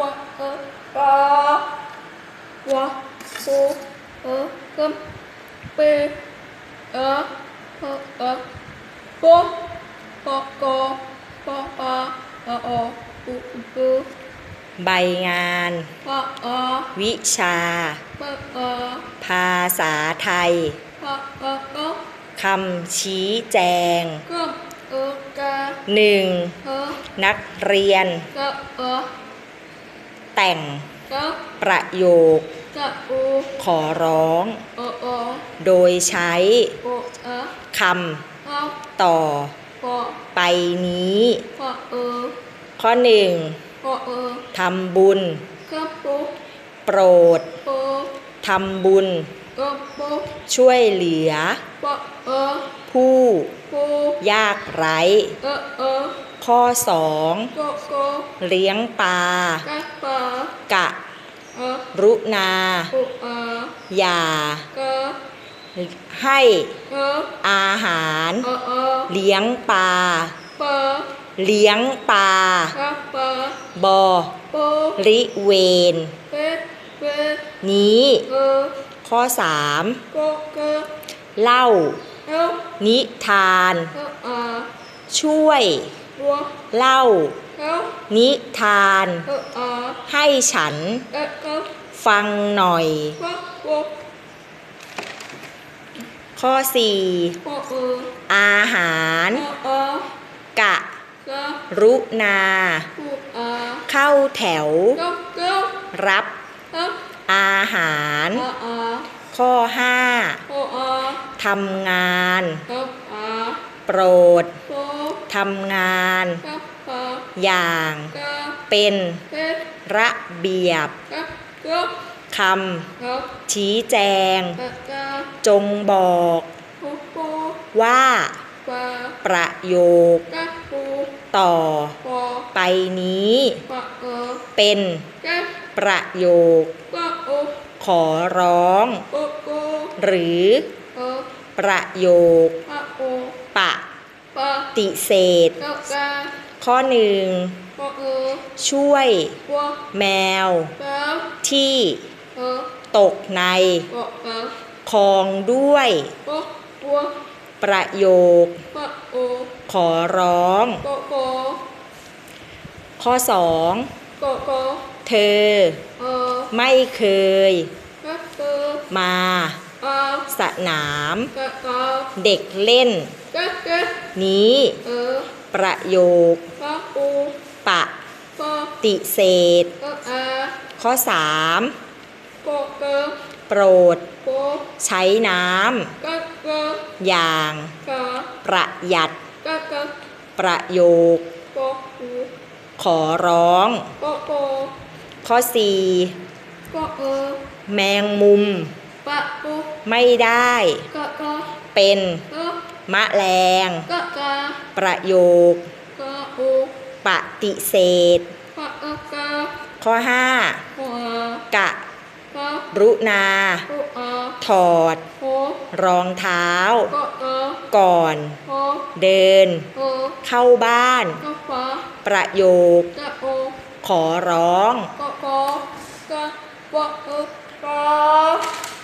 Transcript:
วะเออปอวะโอเออเกิมเปเออเออเออปอปอโกปอปาเออโอปูปูใบงานปอเออวิชาปอเออภาษาไทยปอเออเออคำชี้แจงเกิมเออกา 1. เออนักเรียนกะเออ แต่งกะประโยคกะอูขอร้องเออเออโดยใช้โอเออคเอาำต่อปอไปนี้ปอเออข้อปอเออ 1. ทำบุญกะปูโปรดปอทำบุญกะปูช่วยเหลือปอเออผู้ปูยากไร้เอ อเออข้อโกโก 2. เลี้ยงปลากะปากะเออรุณาปูเอออย่ากะให้เอออาหารเออเออเลี้ยงปลาปอเลี้ยงปลากะปาบอปูริเวนเป็ดเป็ดนี้เออข้อโกเกะ3เล่าเออนิทานเอออาช่วยบัว เล่าเออนิทานเอออาให้ฉันเออเออฟังหน่อยปะปะข้อปะเออ4อาหารเออเออกะกะ รุณาปูอาเข้าแถวเกะเกะรับเอออาหารอาอาข้อโออา5ทำงานเอออาโปรดโป ทำงานกะปะอย่างกะเป็นเป็ดระเบียบกะเกะคเกะำชี้แจงกะกะจงบอกปูปูว่าปะประโยคกะปูต่อปอไปนี้ปะเออเป็นกะประโยคปะโอขอร้องโอโกหรือเออประโยคปะโอปะปะ ติเศษกะกะข้อหนึ่งปะเออช่วยปัวแมวปะที่เออตกในปะปะคลองด้วยปะปัวประโยคปะโอขอร้องโกโกข้อสองโกโกเธอเออไม่เคยกะเกอมาอา สนามกะกะเด็กเล่นกะกะนี้เออประโยค ปะโอปะปะติเศษกะอาข้อสามโกเกอโปรดโกใช้น้กะกะำอย่างกะประหยัดกะกะประโยคโกอูขอร้องโกโกข้อสี่โกเออแมงมุม ปะปูไม่ได้ กะกะเป็นเออมะแรงกะกะประโยค กะอูปฏิเสธ ปะเออกะข้อห้าหัวกะกะรุณาปูอาถอด โหรองเท้า กะเออก่อน โหเดิน โหเข้าบ้าน กะปะประโยค กะโอขอร้อง กะกะกะปะเออปะ